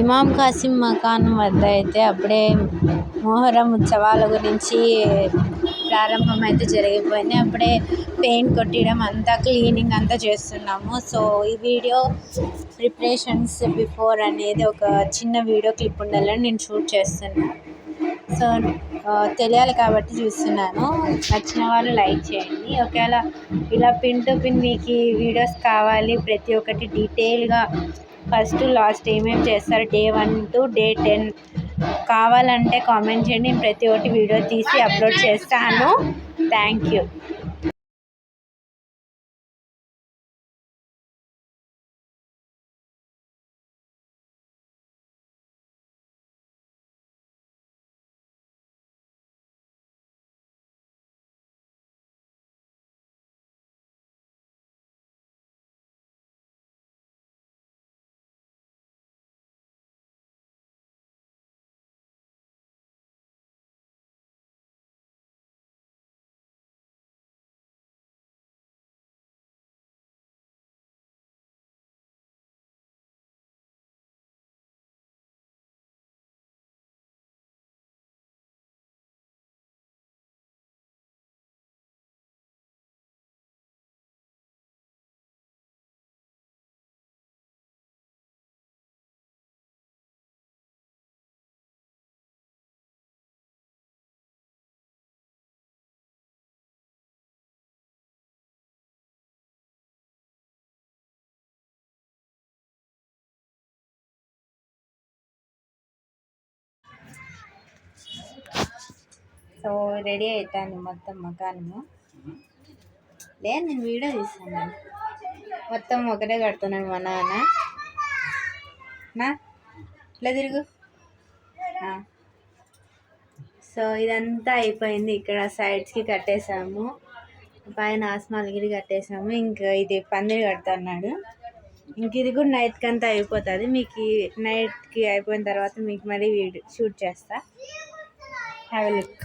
ఇమాం కాసిం మకానం వద్ద అయితే అప్పుడే మొహరం ఉత్సవాల గురించి ప్రారంభం అయితే జరిగిపోయింది. అప్పుడే పెయింట్ కొట్టడం అంతా క్లీనింగ్ అంతా చేస్తున్నాము. సో ఈ వీడియో ప్రిపరేషన్స్ బిఫోర్ అనేది ఒక చిన్న వీడియో క్లిప్ ఉండాలని నేను షూట్ చేస్తున్నాను సో తెలియాలి కాబట్టి చూస్తున్నాను. నచ్చిన వాళ్ళు లైక్ చేయండి. ఒకవేళ ఇలా పిన్ టు పిన్ మీకు వీడియోస్ కావాలి ప్రతి ఒక్కటి డీటెయిల్గా ఫస్ట్ లాస్ట్ ఏమేమి చేస్తారు? Day one to day ten. కావాలంటే కామెంట్ చేయండి. నేను ప్రతి ఒక్కటి వీడియో తీసి అప్లోడ్ చేస్తాను. Thank you. సో రెడీ అవుతాను మొత్తం మకానము. లేదు నేను వీడియో తీస్తున్నాను మొత్తం ఒకటే కడుతున్నాను మా నాన్న. నా ఇట్లా తిరుగు. సో ఇదంతా అయిపోయింది. ఇక్కడ సైడ్స్కి కట్టేసాము. పైన ఆస్మాలగిరి కట్టేసాము. ఇంకా ఇది పందిరి కడుతున్నాడు. ఇంక ఇది కూడా నైట్కి అంతా అయిపోతుంది. మీకు నైట్కి అయిపోయిన తర్వాత మీకు మళ్ళీ వీడియో షూట్ చేస్తా. హ్యావ్ లుక్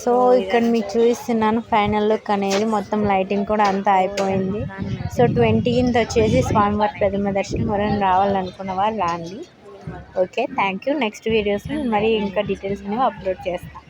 సో ఇక్కడ మీకు చూపిస్తున్నాను ఫైనల్ లుక్ అనేది. మొత్తం లైటింగ్ కూడా అంతా అయిపోయింది. సో ట్వంటీన్త్ వచ్చేసి స్వామివారి ప్రథమ దర్శనం ఎవరైనా రావాలనుకున్న వారు రాండి. ఓకే థ్యాంక్ యూ నెక్స్ట్ వీడియోస్లో మరి ఇంకా డీటెయిల్స్ అనేవి అప్లోడ్ చేస్తాను.